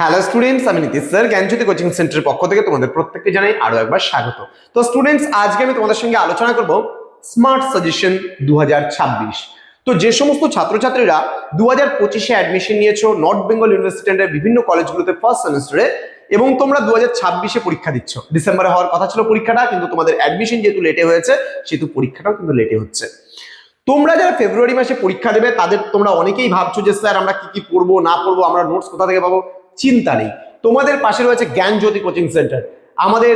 Hello students আমি Nitish sir জ্ঞানজ্যোতি coaching সেন্টারের পক্ষ থেকে তোমাদের প্রত্যেককে জানাই আরও একবার স্বাগত। তো স্টুডেন্টস আজকে আমি তোমাদের সঙ্গে আলোচনা করব স্মার্ট সাজেশন দু তো যে সমস্ত ছাত্রছাত্রীরা দু হাজার পঁচিশে অ্যাডমিশন নিয়েছো নর্থ বেঙ্গল ইউনিভার্সিটি বিভিন্ন কলেজগুলোতে ফার্স্ট সেমিস্টারে এবং তোমরা দু হাজার ছাব্বিশে পরীক্ষা দিচ্ছ। ডিসেম্বরে হওয়ার কথা ছিল পরীক্ষাটা, কিন্তু তোমাদের অ্যাডমিশন যেহেতু লেটে হয়েছে, সেহেতু পরীক্ষাটাও কিন্তু লেটে হচ্ছে। তোমরা যারা ফেব্রুয়ারি মাসে পরীক্ষা দেবে, তাদের তোমরা অনেকেই ভাবছ যে, স্যার, আমরা কি কি পড়ব, না পড়ব, আমরা নোটস কোথা থেকে পাবো? চিন্তা নেই। তোমাদের পাশে রয়েছে জ্ঞান জ্যোতি কোচিং সেন্টার আমাদের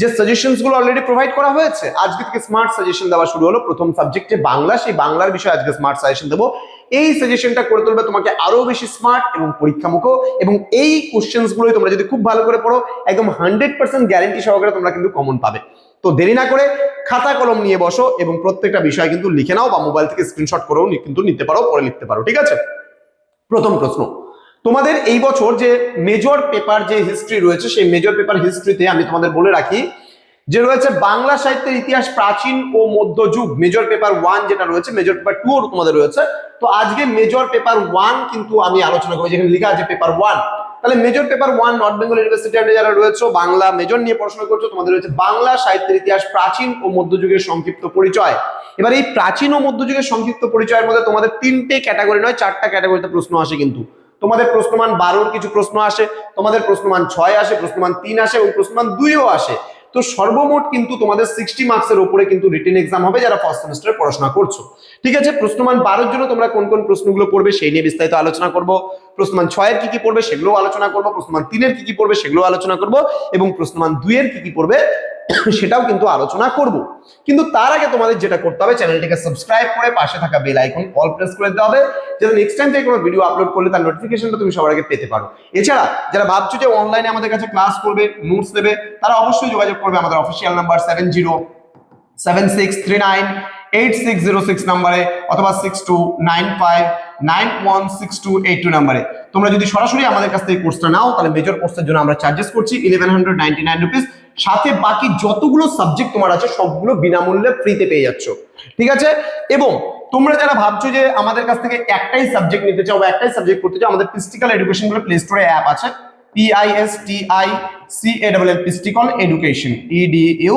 যে সাজেশনসগুলো অলরেডি প্রোভাইড করা হয়েছে, আজকে থেকে স্মার্ট সাজেশন দেওয়া শুরু হলো। প্রথম সাবজেক্টে বাংলা, সেই বাংলার বিষয়ে আজকে স্মার্ট সাজেশন দেবো। এই সাজেশনটা করে তুলবে তোমাকে আরও বেশি স্মার্ট এবং পরীক্ষামুখ। এবং এই কোশ্চেন্স গুলোই তোমরা যদি খুব ভালো করে পড়ো, একদম হান্ড্রেড পার্সেন্ট গ্যারেন্টি সহকারে তোমরা কিন্তু কমন পাবে। তো দেরি না করে খাতা কলম নিয়ে বসো এবং প্রত্যেকটা বিষয় কিন্তু লিখে নাও বা মোবাইল থেকে স্ক্রিনশট করেও কিন্তু নিতে পারো পরে লিখতে পারো, ঠিক আছে? প্রথম প্রশ্ন। তোমাদের এই বছর যে মেজর পেপার যে হিস্ট্রি রয়েছে, সেই মেজর পেপার হিস্ট্রিতে আমি তোমাদের বলে রাখি যে রয়েছে বাংলা সাহিত্যের ইতিহাস প্রাচীন ও মধ্যযুগ মেজর পেপার ওয়ান যেটা রয়েছে মেজর পেপার টু তোমাদের রয়েছে। তো আজকে মেজর পেপার ওয়ান কিন্তু আমি আলোচনা করব, যেখানে লেখা আছে পেপার ওয়ান তাহলে major paper one North Bengal university যারা রয়েছে, বাংলা মেজর নিয়ে পড়াশোনা করছ, তোমাদের রয়েছে বাংলা সাহিত্যের ইতিহাস প্রাচীন ও মধ্যযুগের সংক্ষিপ্ত পরিচয়। এবার এই প্রাচীন ও মধ্যযুগের সংক্ষিপ্ত পরিচয়ের মধ্যে তোমাদের তিনটে ক্যাটাগরি নয়, চারটা ক্যাটাগরিতে প্রশ্ন আসে কিন্তু। তোমাদের প্রশ্নমান বারোর কিছু প্রশ্ন আসে, তোমাদের প্রশ্নমান ছয় আসে, প্রশ্নমান তিন আসে, এবং প্রশ্নমান দুইও আসে। তো সর্বমোট কিন্তু তোমাদের সিক্সটি মার্কসের উপরে কিন্তু রিটেন এক্সাম হবে যারা ফার্স্ট সেমিস্টারে পড়াশোনা করছ। ঠিক আছে, প্রশ্নমান বারোর জন্য তোমরা কোন কোন প্রশ্নগুলো পড়বে সেই নিয়ে বিস্তারিত আলোচনা করব। প্রশ্নমান ছয়ের কি কি পড়বে সেগুলো আলোচনা করব, প্রশ্নমান তিনের কি কি পড়বে সেগুলো আলোচনা করব এবং প্রশ্নমান দুইয়ের কি কি পড়বে সেটাও কিন্তু আলোচনা করব। কিন্তু তার আগে তোমাদের যেটা করতে হবে, চ্যানেলটিকে সাবস্ক্রাইব করে পাশে থাকা বেল আইকন অল প্রেস করে দিতে হবে, যাতে নেক্সট টাইম থেকে কোনো ভিডিও আপলোড করলে তার নোটিফিকেশনটা তুমি সবার আগে পেতে পারো। এছাড়া যারা ভাবছ যে অনলাইনে আমাদের কাছে ক্লাস করবে নোটস নেবে তারা অবশ্যই যোগাযোগ করবে আমাদের official number seven zero seven six three nine eight six zero six নাম্বারে অথবা six two nine five nine one six two eight two নাম্বারে। তোমরা যদি সরাসরি আমাদের কাছ থেকে কোর্সটা নাও, তাহলে মেজর কোর্সের জন্য আমরা চার্জেস করছি eleven hundred ninety nine rupees সাথে বাকি যতগুলো সাবজেক্ট তোমার আছে, সবগুলো বিনামূল্যে ফ্রিতে পেয়ে যাচ্ছ। ঠিক আছে? এবং তোমরা যারা ভাবছ যে আমাদের কাছ থেকে একটাই সাবজেক্ট নিতে চাও বা একটাই সাবজেক্ট করতে চাও, আমাদের পিস্টিক্যাল এডুকেশন বলে প্লে স্টোরে অ্যাপ আছে। P I S T I C A double pistical education E D U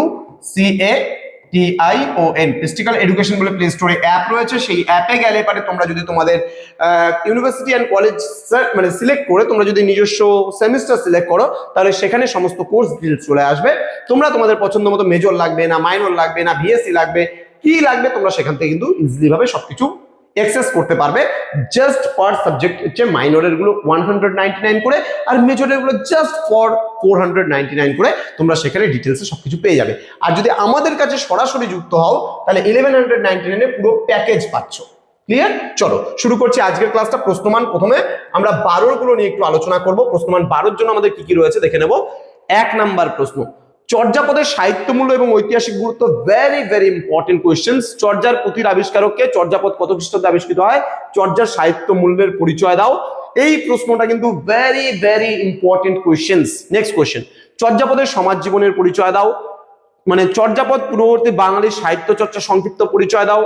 C A T I O N pistical education বলে প্লে স্টোরে অ্যাপ রয়েছে। সেই অ্যাপে গেলে পারে তোমরা যদি তোমাদের ইউনিভার্সিটি অ্যান্ড কলেজ মানে সিলেক্ট করে তোমরা যদি নিজস্ব সেমিস্টার সিলেক্ট করো, তাহলে সেখানে সমস্ত কোর্স ডিটেলস চলে আসবে। তোমরা তোমাদের পছন্দ মতো মেজর লাগবে না মাইনর লাগবে না ভিএসসি লাগবে, কি লাগবে তোমরা সেখান থেকে কিন্তু ইজিলি ভাবে সবকিছু অ্যাক্সেস করতে পারবে। জাস্ট পার সাবজেক্ট হচ্ছে মাইনরেরগুলো ওয়ান হান্ড্রেড নাইনটি নাইন করে আর মেজরেরগুলো just for four hundred ninety nine করে তোমরা সেখানে ডিটেলসে সবকিছু পেয়ে যাবে। আর যদি আমাদের কাছে সরাসরি যুক্ত হও, তাহলে ইলেভেন হান্ড্রেড নাইনটি নাইনে পুরো প্যাকেজ পাচ্ছ। ক্লিয়ার চলো, শুরু করছি আজকের ক্লাসটা প্রশ্নমান প্রথমে। আমরা বারোরগুলো নিয়ে একটু আলোচনা করব। প্রশ্নমান বারোর জন্য আমাদের কি কি রয়েছে দেখে নেব। এক নাম্বার প্রশ্ন চর্যাপদের সাহিত্যমূল্য এবং ঐতিহাসিক গুরুত্ব ভেরি ভেরি ইম্পর্টেন্ট কোয়েশ্চেন্স চর্যার পুঁথির আবিষ্কারককে চর্যাপদ কত খ্রিস্টাব্দে আবিষ্কৃত হয়? চর্যার সাহিত্য মূল্যের পরিচয় দাও। এই প্রশ্নটা কিন্তু very very important questions next question চর্যাপদের সমাজ জীবনের পরিচয় দাও। মানে চর্যাপদ পূর্ববর্তী বাঙালির সাহিত্য চর্চা সংক্ষিপ্ত পরিচয় দাও।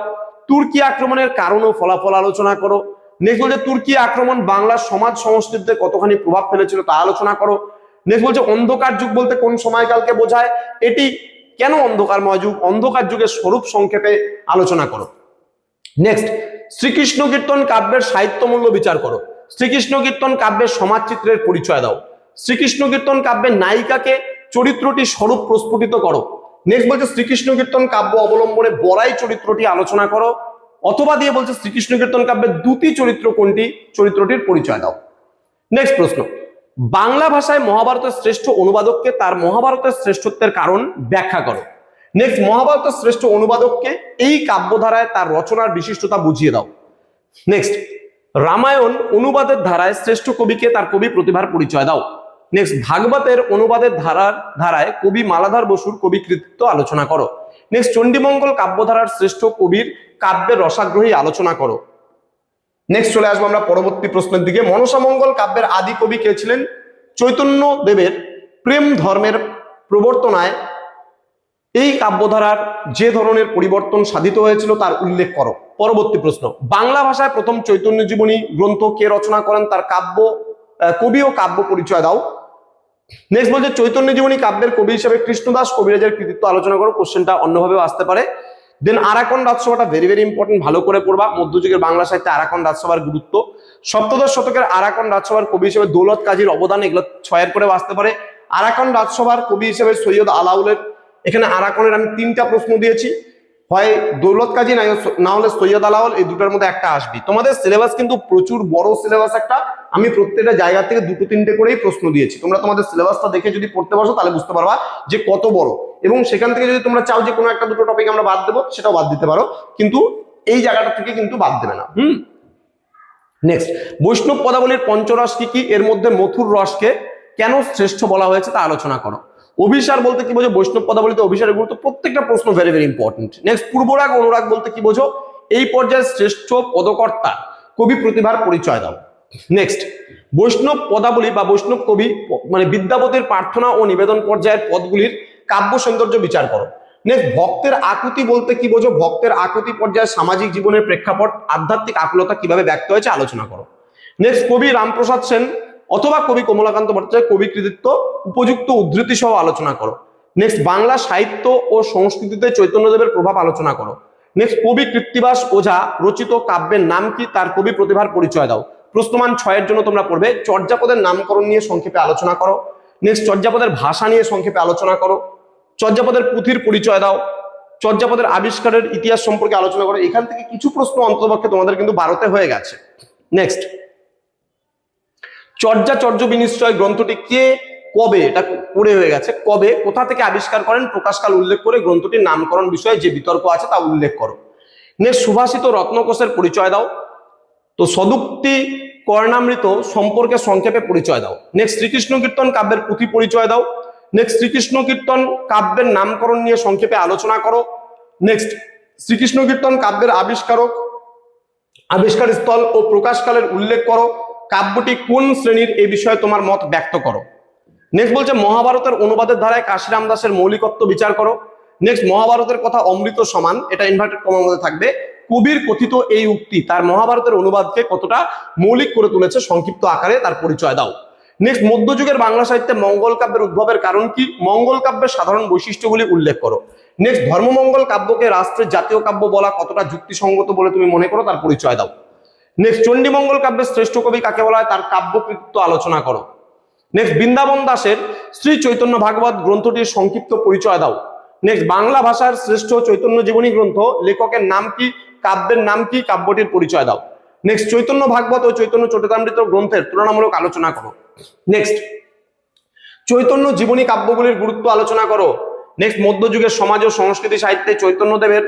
তুর্কি আক্রমণের কারণ ও ফলাফল আলোচনা করো। নেক্সট বলছে তুর্কি আক্রমণ বাংলার সমাজ সংস্কৃতিতে কতখানি প্রভাব ফেলেছিল তা আলোচনা করো। নেক্সট বলছে, অন্ধকার যুগ বলতে কোন সময়কালকে বোঝায়? এটি কেন অন্ধকারময় যুগ? অন্ধকার যুগের স্বরূপ সংক্ষেপে আলোচনা করো। নেক্সট, শ্রীকৃষ্ণ কীর্তন কাব্যের সাহিত্য মূল্য বিচার করো। শ্রীকৃষ্ণ কীর্তন কাব্যের সমাজচিত্রের পরিচয় দাও। শ্রীকৃষ্ণ কীর্তন কাব্যের নায়িকাকে চরিত্রটি স্বরূপ প্রস্ফুটিত করো। নেক্সট বলছে, শ্রীকৃষ্ণ কীর্তন কাব্য অবলম্বনে বড়াই চরিত্রটি আলোচনা করো। অথবা দিয়ে বলছে, শ্রীকৃষ্ণ কীর্তন কাব্যের দুটি চরিত্র কোনটি? চরিত্রটির পরিচয় দাও। নেক্সট প্রশ্ন বাংলা ভাষায় মহাভারতের শ্রেষ্ঠ অনুবাদককে তার মহাভারতের শ্রেষ্ঠত্বের কারণ ব্যাখ্যা করো। নেক্সট মহাভারতের শ্রেষ্ঠ অনুবাদককে এই কাব্যধারায় তার রচনার বিশিষ্টতা বুঝিয়ে দাও। নেক্সট রামায়ণ অনুবাদের ধারায় শ্রেষ্ঠ কবিকে তার কবি প্রতিভার পরিচয় দাও। নেক্সট ভাগবতের অনুবাদের ধারার ধারায় কবি মালাধার বসুর কবি কৃতিত্ব আলোচনা করো। নেক্সট চণ্ডীমঙ্গল কাব্যধারার শ্রেষ্ঠ কবির কাব্যের রসাগ্রহী আলোচনা করো। নেক্সট চলে আসব আমরা পরবর্তী প্রশ্নের দিকে। মনসা মঙ্গল কাব্যের আদি কবি কে ছিলেন? চৈতন্য দেবের প্রেম ধর্মের প্রবর্তনায় এই কাব্যধারার যে ধরনের পরিবর্তন সাধিত হয়েছিল তার উল্লেখ করো। পরবর্তী প্রশ্ন, বাংলা ভাষায় প্রথম চৈতন্য জীবনী গ্রন্থ কে রচনা করেন? তার কাব্য কবি ও কাব্য পরিচয় দাও। নেক্সট বলছে, চৈতন্য জীবনী কাব্যের কবি হিসেবে কৃষ্ণদাস কবিরাজের কৃতিত্ব আলোচনা করো। কোশ্চেনটা অন্যভাবেও আসতে পারে। দেন আরাকন রাজসভাটা ভেরি ভেরি ইম্পর্টেন্ট ভালো করে পড়বা। মধ্যযুগের বাংলা সাহিত্যে আরাকন রাজসভার গুরুত্ব। সপ্তদশ শতকের আরাকন রাজসভার কবি হিসেবে দৌলত কাজীর অবদান, এগুলো ছয়ের করে আসতে পারে। আরাকন রাজসভার কবি হিসেবে সৈয়দ আলাউলের, এখানে আরাকনের আমি তিনটা প্রশ্ন দিয়েছি। হয় দৌলত কাজী না না হলে সৈয়দ আলাউল এই দুটোর মধ্যে একটা আসবি। তোমাদের সিলেবাস কিন্তু প্রচুর বড় সিলেবাস একটা। আমি প্রত্যেকটা জায়গা থেকে দুটো তিনটে করেই প্রশ্ন দিয়েছি। তোমরা তোমাদের সিলেবাসটা দেখে যদি পড়তে বসো তাহলে বুঝতে পারবা যে কত বড়। এবং সেখান থেকে যদি তোমরা চাও যে কোনো একটা দুটো টপিক আমরা বাদ দেবো সেটাও বাদ দিতে পারো। কিন্তু এই জায়গাটা থেকে কিন্তু বাদ দেবে না। হুম। নেক্সট বৈষ্ণব পদাবলীর পঞ্চরস কি কি? এর মধ্যে মথুর রসকে কেন শ্রেষ্ঠ বলা হয়েছে তা আলোচনা করো। অভিসার বলতে কি বোঝো? বৈষ্ণব পদাবলীতে অভিসারের গুরুত্ব প্রত্যেকটা প্রশ্ন ভেরি ভেরি ইম্পর্টেন্ট নেক্সট পূর্বরাগ, অনুরাগ বলতে কি বোঝো? এই পর্যায়ে শ্রেষ্ঠ পদকর্তা কবি প্রতিভার পরিচয় দাও। নেক্সট বৈষ্ণব পদাবলী বা বৈষ্ণব কবি মানে বিদ্যাপতির প্রার্থনা ও নিবেদন পর্যায়ের পদগুলির কাব্য সৌন্দর্য বিচার করো। নেক্সট ভক্তের আকুতি বলতে কি বোঝো? ভক্তের আকুতি পর্যায়ে সামাজিক জীবনের প্রেক্ষাপট, আধ্যাত্মিক আকুলতা কীভাবে ব্যক্ত হয়েছে আলোচনা করো। নেক্সট কবি রামপ্রসাদ সেন অথবা কবি কমলাকান্ত ভট্টাচার্য কবি কৃতিত্ব উপযুক্ত উদ্ধৃতি সহ আলোচনা করো। নেক্সট বাংলা সাহিত্য ও সংস্কৃতিতে চৈতন্যদেবের প্রভাব আলোচনা করো। নেক্সট কবি কৃত্তিবাস ওঝা রচিত কাব্যের নাম কি? তার কবি প্রতিভার পরিচয় দাও। প্রশ্নমান ছয়ের জন্য তোমরা পড়বে, চর্যাপদের নামকরণ নিয়ে সংক্ষেপে আলোচনা করো। নেক্সট চর্যাপদের ভাষা নিয়ে সংক্ষেপে আলোচনা করো। চর্যাপদের পুঁথির পরিচয় দাও। চর্যাপদের আবিষ্কারের ইতিহাস সম্পর্কে আলোচনা করো। এখান থেকে কিছু প্রশ্ন অন্ততপক্ষে তোমাদের কিন্তু বারোতে হয়ে গেছে। নেক্সট চর্যাচর্য বিনিশ্চয় গ্রন্থটি কে, কবে, এটা করে হয়ে গেছে, কবে, কোথা থেকে আবিষ্কার করেন, প্রকাশকাল উল্লেখ করে গ্রন্থটির নামকরণ বিষয়ে যে বিতর্ক আছে তা উল্লেখ করো। নেক্সট, সুভাষিত রত্নকোষের পরিচয় দাও। তো সদুক্তি কর্ণামৃত সম্পর্কে সংক্ষেপে পরিচয় দাও। নেক্সট, শ্রীকৃষ্ণ কীর্তন কাব্যের পুঁথি পরিচয় দাও। নেক্সট, শ্রীকৃষ্ণ কীর্তন কাব্যের নামকরণ নিয়ে সংক্ষেপে আলোচনা করো। নেক্সট, শ্রীকৃষ্ণ কীর্তন কাব্যের আবিষ্কারক, আবিষ্কার স্থল ও প্রকাশকালের উল্লেখ করো। কাব্যটি কোন শ্রেণির এই বিষয়ে তোমার মত ব্যক্ত করো? নেক্সট বলছে, মহাভারতের অনুবাদের ধারায় কাশিরাম দাসের মৌলিকত্ব বিচার করো। নেক্সট মহাভারতের কথা অমৃত সমান, এটা ইনভার্টেড কমার মধ্যে থাকবে। কবির কথিত এই উক্তি, তার মহাভারতের অনুবাদকে কতটা মৌলিক করে তুলেছে সংক্ষিপ্ত আকারে তার পরিচয় দাও। নেক্সট মধ্যযুগের বাংলা সাহিত্যে মঙ্গল কাব্যের উদ্ভবের কারণ কি? মঙ্গল কাব্যের সাধারণ বৈশিষ্ট্যগুলি উল্লেখ করো। নেক্সট ধর্মমঙ্গল কাব্যকে রাষ্ট্রের জাতীয় কাব্য বলা কতটা যুক্তিসঙ্গত বলে তুমি মনে করো? তার পরিচয় দাও। নেক্সট চণ্ডীমঙ্গল কাব্যের শ্রেষ্ঠ কবি কাকে বলা হয়? তার কাব্য কৃতিত্ব আলোচনা করো। নেক্সট বৃন্দাবন দাসের শ্রী চৈতন্য ভাগবত গ্রন্থটির সংক্ষিপ্ত পরিচয় দাও। নেক্সট বাংলা ভাষার শ্রেষ্ঠ চৈতন্য জীবনী গ্রন্থ, লেখকের নাম কি? কাব্যের নাম কি? কাব্যটির পরিচয় দাও। নেক্সট চৈতন্য ভাগবত ও চৈতন্য চরিতামৃত গ্রন্থের তুলনামূলক আলোচনা করো। নেক্সট চৈতন্য জীবনী কাব্যগুলির গুরুত্ব আলোচনা করো। নেক্সট মধ্যযুগের সমাজ ও সংস্কৃতি সাহিত্যে চৈতন্যদেবের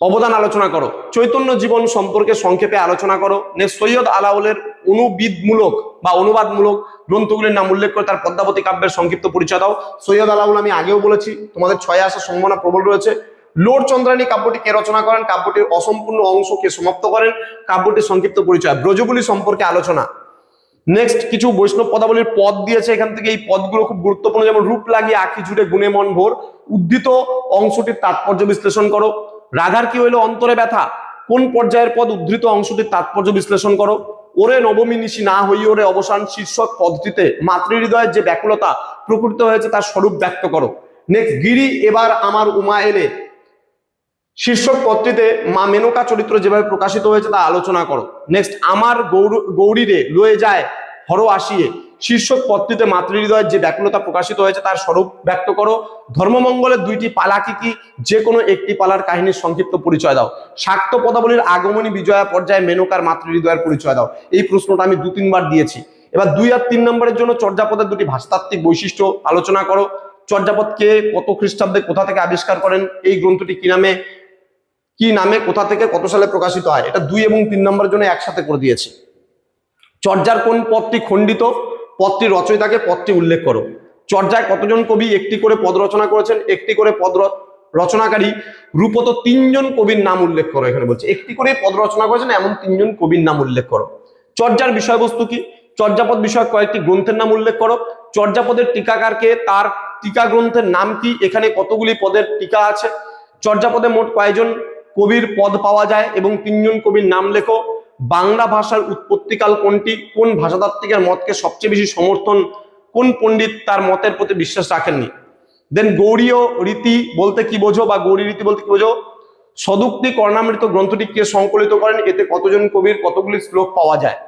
অবদান আলোচনা করো। চৈতন্য জীবন সম্পর্কে সংক্ষেপে আলোচনা করো। নেক্সট সৈয়দ আলাউলের অনুবিদমূলক বা অনুবাদমূলক গ্রন্থগুলির নাম উল্লেখ করে তার পদ্মাবতী কাব্যের সংক্ষিপ্ত পরিচয় দাও। সৈয়দ আলাউল, আমি আগেও বলেছি, তোমাদের ছয়ে আসার সম্ভাবনা প্রবল রয়েছে। লোড চন্দ্রানী কাব্যটি কে রচনা করেন? কাব্যটির অসম্পূর্ণ অংশ কে সমাপ্ত করেন? কাব্যটির সংক্ষিপ্ত পরিচয়, ব্রজগুলি সম্পর্কে আলোচনা। নেক্সট কিছু বৈষ্ণব পদাবলীর পদ দিয়েছে এখান থেকে। এই পদগুলো খুব গুরুত্বপূর্ণ, যেমন রূপ লাগিয়ে আখি জুড়ে গুণে মন ভোর। উদ্ধৃত অংশটির তাৎপর্য বিশ্লেষণ করো। রাধার কি হইল অন্তরে ব্যথা? কোন পর্যায়ের পদ উদ্ধৃত অংশটির তাৎপর্য বিশ্লেষণ করো? ওরে নবমী নিশি না হই ওরে অবসান শীর্ষক পদটিতে মাতৃহৃদয়ের যে ব্যাকুলতা প্রকৃত হয়েছে তার স্বরূপ ব্যক্ত করো। নেক্সট গিরি এবার আমার উমা এলে। শীর্ষক পদটিতে মা মেনকা চরিত্র যেভাবে প্রকাশিত হয়েছে তা আলোচনা করো। নেক্সট আমার গৌর গৌরীরে লয়ে যায় হর আসিয়ে। শীর্ষক পদটিতে মাতৃহৃদয়ের যে ব্যাকুলতা প্রকাশিত হয়েছে তার স্বরূপ ব্যক্ত করো। ধর্মমঙ্গলের দুইটি পালা কি কি? যে কোনো একটি পালার কাহিনীর সংক্ষিপ্ত পরিচয় দাও। শাক্ত পদাবলীর আগমনী বিজয়া পর্যায়ে মেনকার মাতৃহৃদয়ের পরিচয় দাও। এই প্রশ্নটা আমি দু তিনবার দিয়েছি। এবার দুই আর তিন নম্বরের জন্য চর্যাপদের দুটি ভাষাতাত্ত্বিক বৈশিষ্ট্য আলোচনা করো। চর্যাপদ কে কত খ্রিস্টাব্দে কোথা থেকে আবিষ্কার করেন? এই গ্রন্থটি কি নামে? কি নামে? কোথা থেকে কত সালে প্রকাশিত হয়? এটা দুই এবং তিন নম্বরের জন্য একসাথে করে দিয়েছি। চর্যার কোন পদটি খণ্ডিত? পদটি রচয়িতাকে পদটি উল্লেখ করো। চর্যায় কতজন কবি একটি করে পদ রচনা করেছেন, একটি করে পদ রচনাকারী রূপত তিনজন কবির নাম উল্লেখ করো এখানে বলছে। একটি করে পদ রচনা করেছেন, এমন তিনজন কবির নাম উল্লেখ করো। চর্যার বিষয়বস্তু কি? চর্যাপদ বিষয়ক কয়েকটি গ্রন্থের নাম উল্লেখ করো। চর্যাপদের টিকাকারকে তার টিকা গ্রন্থের নাম কি? এখানে কতগুলি পদের টিকা আছে? চর্যাপদে মোট কয়জন কবির পদ পাওয়া যায় এবং তিনজন কবির নাম লেখো। বাংলা ভাষার উৎপত্তিকাল কোনটি? কোন ভাষাতাত্ত্বিকের মতকে সবচেয়ে বেশি সমর্থন কোন পণ্ডিত তার মতের প্রতি বিশ্বাস রাখেননি? দেন গৌরীয় রীতি বলতে কি বোঝো বা গৌরী রীতি বলতে কি বোঝো? সদুক্তি কর্ণামৃত গ্রন্থটি কে সংকলিত করেন? এতে কতজন কবির কতগুলি শ্লোক পাওয়া যায়?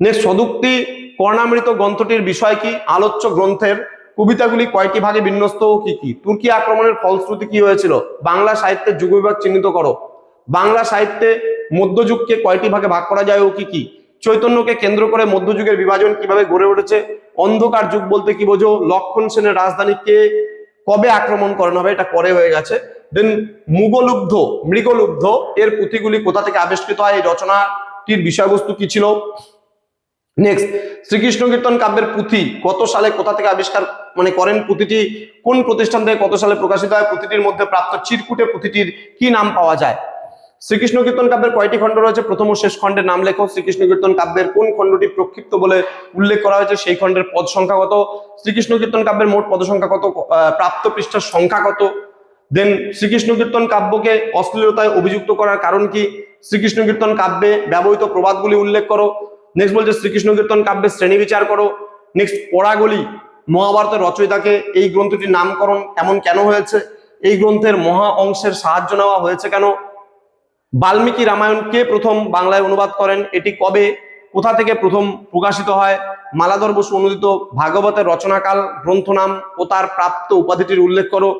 নেক্সট সদুক্তি কর্ণামৃত গ্রন্থটির বিষয় কি? আলোচ্য গ্রন্থের কবিতাগুলি কয়টি ভাগে বিন্যস্ত কি কি? তুর্কি আক্রমণের ফলশ্রুতি কি হয়েছিল? বাংলা সাহিত্যের যুগ বিভাগ চিহ্নিত করো। বাংলা সাহিত্যে মধ্যযুগকে কয়টি ভাগে ভাগ করা যায় ও কি কি? চৈতন্যকে কেন্দ্র করে মধ্যযুগের বিভাজন কীভাবে গড়ে উঠেছে? অন্ধকার যুগ বলতে কি বোঝো? লক্ষণ সেনের রাজধানী কে কবে আক্রমণ করানো হবে? এটা পরে হয়ে গেছে। দেন মুগলুব্ধ, মৃগলুব্ধ এর পুঁথিগুলি কোথা থেকে আবিষ্কৃত হয়? এই রচনাটির বিষয়বস্তু কি ছিল? নেক্সট শ্রীকৃষ্ণ কীর্তন কাব্যের পুঁথি কত সালে কোথা থেকে আবিষ্কার মানে করেন পুঁথিটি? কোন প্রতিষ্ঠান থেকে কত সালে প্রকাশিত হয়? পুঁথিটির মধ্যে প্রাপ্ত চিরকুটে পুঁথিটির কি নাম পাওয়া যায়? শ্রীকৃষ্ণ কীর্তন কাব্যের কয়টি খণ্ড রয়েছে? প্রথম ও শেষ খণ্ডের নাম লেখো। শ্রীকৃষ্ণ কীর্তন কাব্যের কোন খণ্ডটি প্রক্ষিপ্ত বলে উল্লেখ করা হয়েছে? সেই খণ্ডের পদ সংখ্যা কত? শ্রীকৃষ্ণ কীর্তন কাব্যের মোট পদ সংখ্যা কত? প্রাপ্ত পৃষ্ঠার সংখ্যা কত? দেন শ্রীকৃষ্ণ কীর্তন কাব্যকে অশ্লীলতায় অভিযুক্ত করার কারণ কি? শ্রীকৃষ্ণ কীর্তন কাব্যে ব্যবহৃত প্রবাদগুলি উল্লেখ করো। নেক্সট বলছে, শ্রীকৃষ্ণ কীর্তন কাব্যের শ্রেণি বিচার করো। নেক্সট পড়াগুলি মহাভারতের রচয়িতাকে এই গ্রন্থটির নামকরণ এমন কেন হয়েছে? এই গ্রন্থের মহা অংশের সাহায্য নেওয়া হয়েছে কেন? বাল্মীকি রামায়ণ কে প্রথম বাংলায় অনুবাদ করেন। এটি কবে, কোথা থেকে প্রথম প্রকাশিত হয়? মালাধর বসু অনুদিত ভাগবতের রচনাকাল গ্রন্থ নাম ও তার প্রাপ্ত উপাধিটির উল্লেখ করো।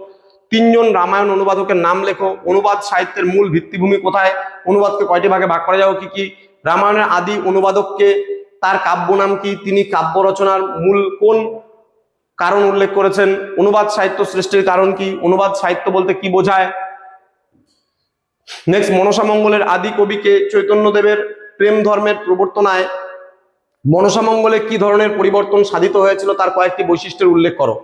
তিনজন রামায়ণ অনুবাদকের নাম লেখো। অনুবাদ সাহিত্যের মূল ভিত্তিভূমি কোথায়? অনুবাদকে কয়টি ভাগে ভাগ করা যাও কি কি? রামায়ণের আদি অনুবাদককে তার কাব্য নাম কি? তিনি কাব্য রচনার মূল কোন কারণ উল্লেখ করেছেন? অনুবাদ সাহিত্য সৃষ্টির কারণ কি? অনুবাদ সাহিত্য বলতে কি বোঝায়? নেক্সট মনসা মঙ্গলের আদি কবিকে চৈতন্যদেবের প্রেম ধর্মের প্রবর্তনায় মনসা মঙ্গলে কি ধরনের পরিবর্তন সাধিত হয়েছিল তার কয়েকটি বৈশিষ্ট্যের উল্লেখ করো।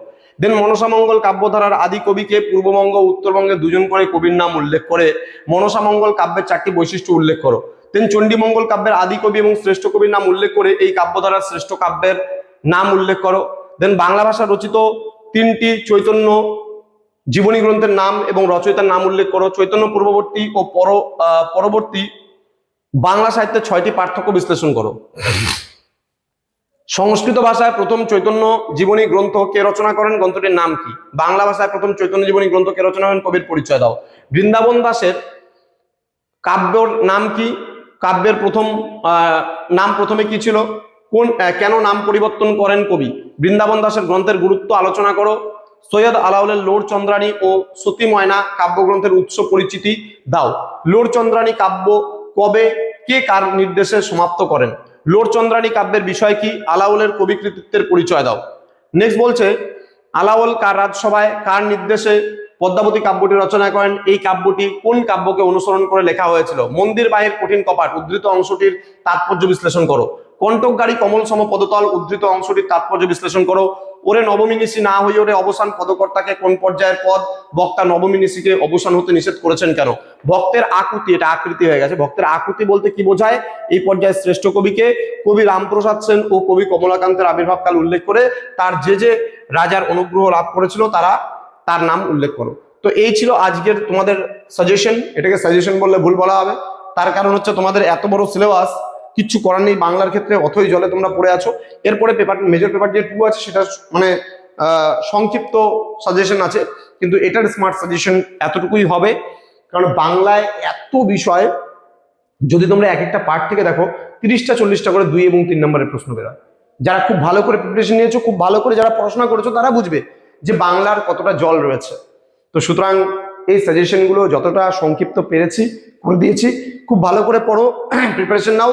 দেন মনসা মঙ্গল কাব্যধারার আদি কবিকে পূর্ববঙ্গ উত্তরবঙ্গে দুজন করে কবির নাম উল্লেখ করে মনসা মঙ্গল কাব্যের চারটি বৈশিষ্ট্য উল্লেখ করো। দেন চণ্ডীমঙ্গল কাব্যের আদি কবি এবং শ্রেষ্ঠ কবির নাম উল্লেখ করে এই কাব্যধারার শ্রেষ্ঠ কাব্যের নাম উল্লেখ করো। দেন বাংলা ভাষা রচিত তিনটি চৈতন্য জীবনী গ্রন্থের নাম এবং রচয়িতার নাম উল্লেখ করো। চৈতন্য পূর্ববর্তী ও পর পরবর্তী বাংলা সাহিত্যের ছয়টি পার্থক্য বিশ্লেষণ করো। সংস্কৃত ভাষায় প্রথম চৈতন্য জীবনী গ্রন্থ কে রচনা করেন? গ্রন্থটির নাম কি? বাংলা ভাষায় প্রথম চৈতন্য জীবনী গ্রন্থ কে রচনা করেন? কবির পরিচয় দাও। বৃন্দাবন দাসের কাব্যর নাম কি? কাব্যের প্রথম নাম প্রথমে কি ছিল? কোন কেন নাম পরিবর্তন করেন কবি? বৃন্দাবন দাসের গ্রন্থের গুরুত্ব আলোচনা করো। সৈয়দ আলাউলের লোর চন্দ্রাণী ও সতী ময়না কাব্যগ্রন্থের উৎস পরিচিতি দাও। লোর চন্দ্রাণী কাব্য কবে, কে কার নির্দেশে সমাপ্ত করেন? লোর চন্দ্রাণী কাব্যের বিষয় কি? আলাউলের কবি কৃতিত্বের পরিচয় দাও। নেক্সট বলছে, আলাউল কার রাজসভায় কার নির্দেশে পদ্মাবতী কাব্যটি রচনা করেন? এই কাব্যটি কোন কাব্যকে অনুসরণ করে লেখা হয়েছিল? মন্দির বাহির কঠিন কপাট, উদ্ধৃত অংশটির তাৎপর্য বিশ্লেষণ করো। কণ্টক গাড়ি কমল সম পদতল উদ্ধৃত অংশটির তাৎপর্য বিশ্লেষণ করো। ওরে নবমী না হয়ে ওরে অবসান পদকর্তাকে কোন পর্যায়ের পদ বক্তা নবমিনিষিকে অবসান হতে নিষেধ করেছেন কেন? ভক্তের আকুতি, এটা আকৃতি হয়ে গেছে। ভক্তের আকুতি বলতে কি বোঝায়? এই পর্যায়ে শ্রেষ্ঠ কবিকে কবি রামপ্রসাদ সেন ও কবি কমলাকান্তের আবির্ভাবকাল উল্লেখ করে তার যে যে রাজার অনুগ্রহ লাভ করেছিল, তারা তার নাম উল্লেখ করো। তো এই ছিল আজকের তোমাদের সাজেশন এটাকে সাজেশন বললে ভুল বলা হবে। তার কারণ হচ্ছে তোমাদের এত বড় সিলেবাস কিচ্ছু করার নেই বাংলার ক্ষেত্রে, অথই জলে তোমরা পড়ে আছো। এরপরে পেপার মেজর পেপার যে টু আছে, সেটা মানে সংক্ষিপ্ত সাজেশন আছে, কিন্তু এটার স্মার্ট সাজেশন এতটুকুই হবে। কারণ বাংলায় এত বিষয়, যদি তোমরা এক একটা পার্ট থেকে দেখো, তিরিশটা, চল্লিশটা করে দুই এবং তিন নম্বরের প্রশ্ন বেরোয়। যারা খুব ভালো করে প্রিপারেশন নিয়েছো, খুব ভালো করে যারা পড়াশোনা করেছ, তারা বুঝবে যে বাংলার কতটা জল রয়েছে। তো সুতরাং এই সাজেশনগুলো যতটা সংক্ষিপ্ত পেরেছি, করে দিয়েছি। খুব ভালো করে পড়ো প্রিপারেশন নাও।